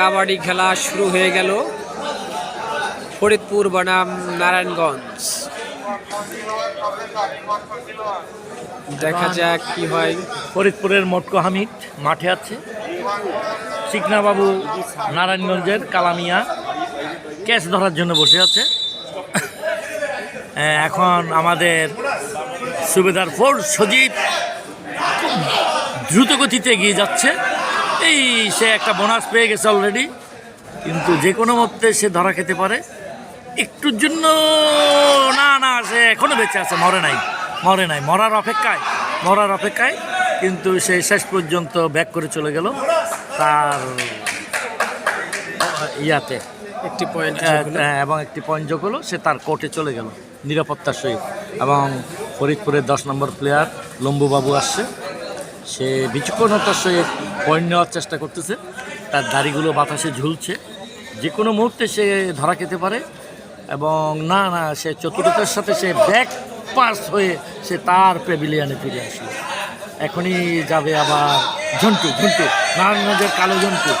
কাবাডি খেলা শুরু হয়ে গেল। ফরিদপুর বনাম নারায়ণগঞ্জ। দেখা যাক কি হয়। ফরিদপুরের মটকো হামিদ মাঠে আছে। চিকনাবাবু নারায়ণগঞ্জের কালামিয়া ক্যাচ ধরার জন্য বসে আছে। এখন আমাদের সুবেদার ফোর সজীব দ্রুত গতিতে এগিয়ে যাচ্ছে। এই সে একটা বোনাস পেয়ে গেছে অলরেডি কিন্তু যে কোনো মধ্যে সে ধরা খেতে পারে। একটুর জন্য না না সে এখনও বেঁচে আছে মরে নাই। মরে নাই মরার অপেক্ষায় মরার অপেক্ষায়। কিন্তু সে শেষ পর্যন্ত ব্যাক করে চলে গেল তার ইয়াতে। একটি পয়েন্ট হ্যাঁ, এবং একটি পয়েন্ট যোগ হলো সে তার কোর্টে চলে গেল নিরাপত্তার সহিত। এবং ফরিদপুরের দশ নম্বর প্লেয়ার লম্বুবাবু আসছে। সে বিচক্ষণ বিচক্ষণতার সহিত পয়েন্ট নেওয়ার চেষ্টা করতেছে। তার দাড়িগুলো বাতাসে ঝুলছে। যে কোনো মুহূর্তে সে ধরা খেতে পারে এবং না না, সে চতুরতার সাথে সে ব্যাক পাস হয়ে সে তার প্যাভিলিয়ানে ফিরে আসলো। এখনই যাবে আবার ঝন্টু ঝন্টু, নারায়ণগঞ্জের কালো জন্টু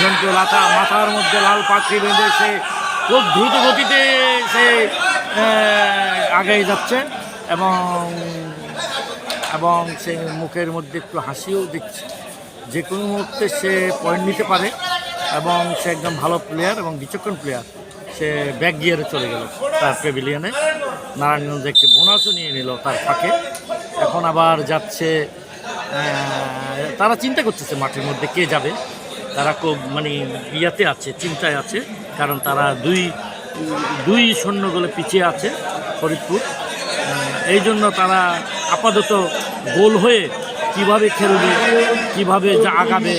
ঝন্টু লাতা মাথার মধ্যে লাল পাখি বেঁধে সে খুব দ্রুত গতিতে সে আগেই যাচ্ছে এবং এবং সে মুখের মধ্যে একটু হাসিও দিচ্ছে যে কোনো মুহূর্তে সে পয়েন্ট নিতে পারে এবং সে একদম ভালো প্লেয়ার এবং বিচক্ষণ প্লেয়ার সে ব্যাক গিয়ারে চলে গেল তার প্যাভিলিয়নে নারায়ণগঞ্জ একটি বোনাসও নিয়ে নিল তার ফাঁকে। এখন আবার যাচ্ছে তারা চিন্তা করতেছে মাঠের মধ্যে কে যাবে। তারা খুব মানে ইয়াতে আছে, চিন্তায় আছে, কারণ তারা দুই দুই শূন্য গোলে পিছিয়ে আছে ফরিদপুর। এই জন্য তারা আপাতত গোল হয়ে কীভাবে খেলবে কীভাবে যা আগাবে